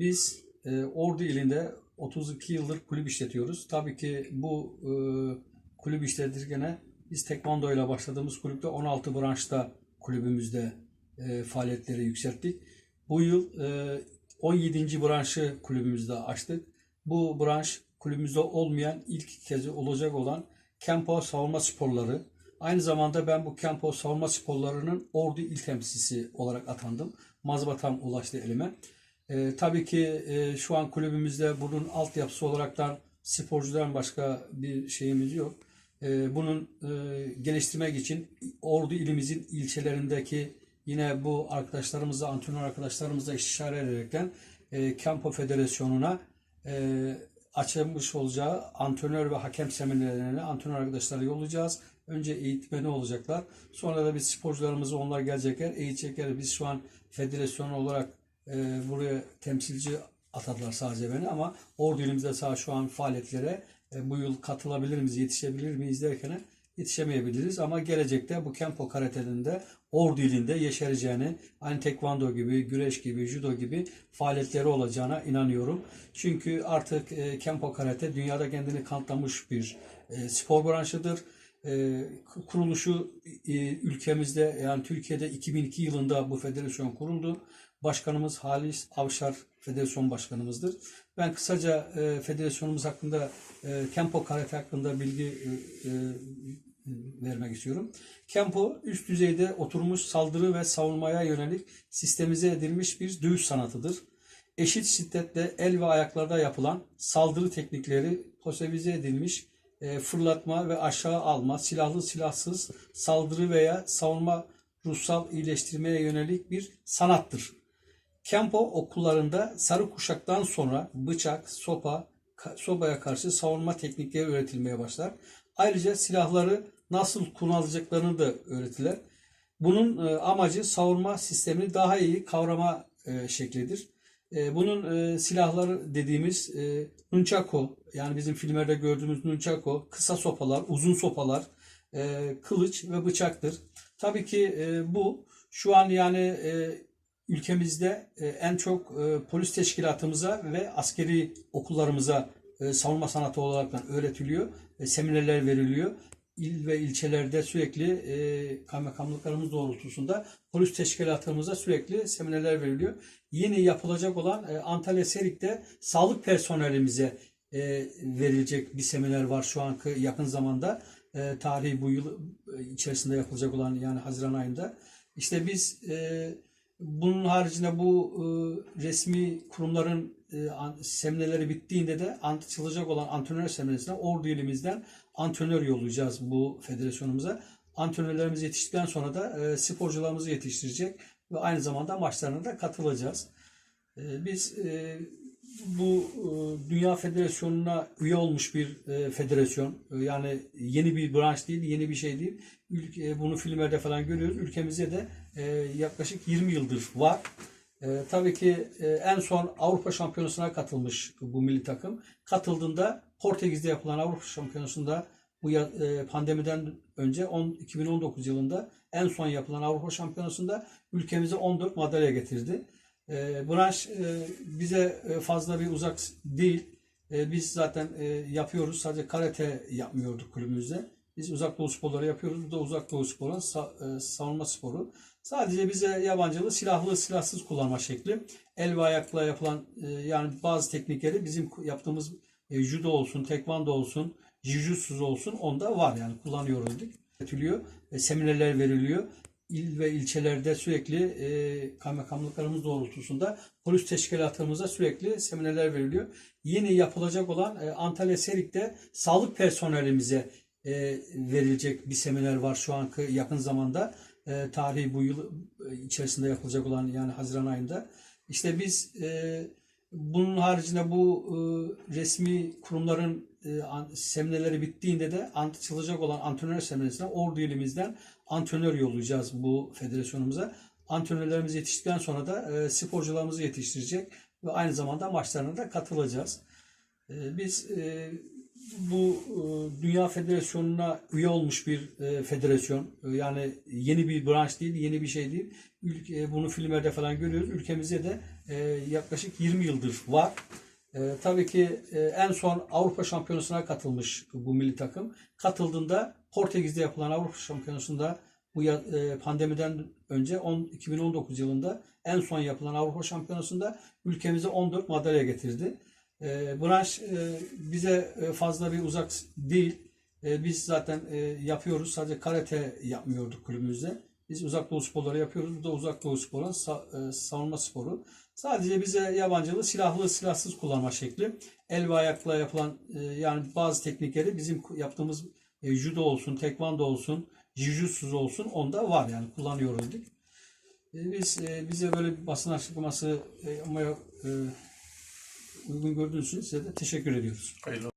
biz e, Ordu ilinde 32 yıldır kulüp işletiyoruz. Tabii ki bu e, kulüp işletirken biz tekvando ile başladığımız kulüpte 16 branşta kulübümüzde e, faaliyetleri yükselttik. Bu yıl e, 17. branşı kulübümüzde açtık. Bu branş kulübümüzde olmayan ilk kez olacak olan Kempo Savunma Sporları. Aynı zamanda ben bu Kempo Savunma Sporları'nın Ordu il temsilcisi olarak atandım. Mazbatam ulaştı elime. E, tabii ki e, şu an kulübümüzde bunun altyapısı olaraktan sporcudan başka bir şeyimiz yok. E, bunun e, geliştirmek için Ordu ilimizin ilçelerindeki yine bu arkadaşlarımızla, antrenör arkadaşlarımızla istişare ederekten e, Kempo Federasyonu'na e, açılmış olacağı antrenör ve hakem seminerlerine antrenör arkadaşları yollayacağız. Önce eğitmeni olacaklar. Sonra da biz sporcularımızı onlar gelecekler, eğitecekler. Biz şu an federasyon olarak e, buraya temsilci atadılar sadece beni ama Ordu ilimizde sağ şu an faaliyetlere e, bu yıl katılabilir miyiz, yetişebilir miyiz derken yetişemeyebiliriz ama gelecekte bu Kempo karatenin de Ordu ilinde yeşereceğini, aynı tekvando gibi, güreş gibi, judo gibi faaliyetleri olacağına inanıyorum. Çünkü artık e, Kempo karate dünyada kendini kanıtlamış bir e, spor branşıdır. E, kuruluşu e, ülkemizde yani Türkiye'de 2002 yılında bu federasyon kuruldu. Başkanımız Halis Avşar Federasyon Başkanımızdır. Ben kısaca e, federasyonumuz hakkında, e, Kempo Karate hakkında bilgi e, e, vermek istiyorum. Kempo üst düzeyde oturmuş saldırı ve savunmaya yönelik sistemize edilmiş bir dövüş sanatıdır. Eşit şiddetle el ve ayaklarda yapılan saldırı teknikleri posevize edilmiş e, fırlatma ve aşağı alma, silahlı silahsız saldırı veya savunma ruhsal iyileştirmeye yönelik bir sanattır. Kempo okullarında sarı kuşaktan sonra bıçak, sopa, sobaya karşı savunma teknikleri öğretilmeye başlar. Ayrıca silahları nasıl kullanılacaklarını da öğretirler. Bunun e, amacı savunma sistemini daha iyi kavrama e, şeklidir. E, bunun silahları dediğimiz nunchako yani bizim filmlerde gördüğümüz nunchako, kısa sopalar, uzun sopalar, kılıç ve bıçaktır. Tabii ki bu şu an yani ülkemizde e, en çok e, polis teşkilatımıza ve askeri okullarımıza e, savunma sanatı olarak öğretiliyor. Seminerler veriliyor. İl ve ilçelerde sürekli kaymakamlıklarımız doğrultusunda polis teşkilatımıza sürekli seminerler veriliyor. Yeni yapılacak olan Antalya Serik'te sağlık personelimize verilecek bir seminer var şu anki yakın zamanda. Tarihi bu yıl içerisinde yapılacak olan yani Haziran ayında. İşte biz e, bunun haricinde bu e, resmi kurumların e, seminerleri bittiğinde de açılacak olan antrenör seminerine Ordu ilimizden antrenör yollayacağız bu federasyonumuza. Antrenörlerimiz yetiştikten sonra da e, sporcularımızı yetiştirecek ve aynı zamanda maçlarına da katılacağız. E, biz e, bu e, Dünya Federasyonu'na üye olmuş bir e, federasyon. E, yani yeni bir branş değil, yeni bir şey değil. Bunu filmlerde falan görüyoruz. Ülkemizde de yaklaşık 20 yıldır var. Tabii ki en son Avrupa Şampiyonası'na katılmış bu milli takım. Katıldığında Portekiz'de yapılan Avrupa Şampiyonası'nda bu pandemiden önce 10, 2019 yılında en son yapılan Avrupa Şampiyonası'nda ülkemize 14 madalya getirdi. E, branş e, bize e, fazla bir uzak değil. E, biz zaten e, yapıyoruz. Sadece karate yapmıyorduk kulübümüzde. Biz uzak doğu sporları yapıyoruz. Bu da uzak doğu sporu, sa- e, savunma sporu. Sadece bize yabancılı silahlı silahsız kullanma şekli. El ve ayakla yapılan e, yani bazı teknikleri bizim yaptığımız e, judo olsun, tekvando olsun, jiu-jitsu olsun onda var yani kullanıyoruz dedik. Üretiliyor, e, seminerler veriliyor. İl ve ilçelerde sürekli e, kaymakamlıklarımız doğrultusunda polis teşkilatımıza sürekli seminerler veriliyor. Yeni yapılacak olan e, Antalya Serik'te sağlık personelimize e, verilecek bir seminer var şu anki yakın zamanda. E, tarihi bu yıl e, içerisinde yapılacak olan yani Haziran ayında. İşte biz e, bunun haricinde bu e, resmi kurumların e, seminerleri bittiğinde de açılacak olan antrenör seminerine Ordu ilimizden antrenör yollayacağız bu federasyonumuza. Antrenörlerimiz yetiştikten sonra da e, sporcularımızı yetiştirecek ve aynı zamanda maçlarına da katılacağız. E, biz e, bu e, Dünya Federasyonu'na üye olmuş bir e, federasyon. E, Yani yeni bir branş değil, yeni bir şey değil. Ülke, bunu filmlerde falan görüyoruz. Ülkemizde de yaklaşık 20 yıldır var. Tabii ki en son Avrupa Şampiyonası'na katılmış bu milli takım. Katıldığında Portekiz'de yapılan Avrupa Şampiyonası'nda bu pandemiden önce 10, 2019 yılında en son yapılan Avrupa Şampiyonası'nda ülkemize 14 madalya getirdi. E, branş e, bize e, fazla bir uzak değil. E, biz zaten e, yapıyoruz. Sadece karate yapmıyorduk kulübümüzde. Biz uzak doğu sporları yapıyoruz. Bu da uzak doğu sporu, sa- e, savunma sporu. Sadece bize yabancılı silahlı silahsız kullanma şekli. El ve ayakla yapılan e, yani bazı teknikleri bizim yaptığımız e, judo olsun, tekvando olsun, jiu-jitsu olsun onda var yani kullanıyoruz dedik. E, biz e, bize böyle basın açıklaması e, yapmaya e, uygun gördüğünüz için size de teşekkür ediyoruz. Hayırlı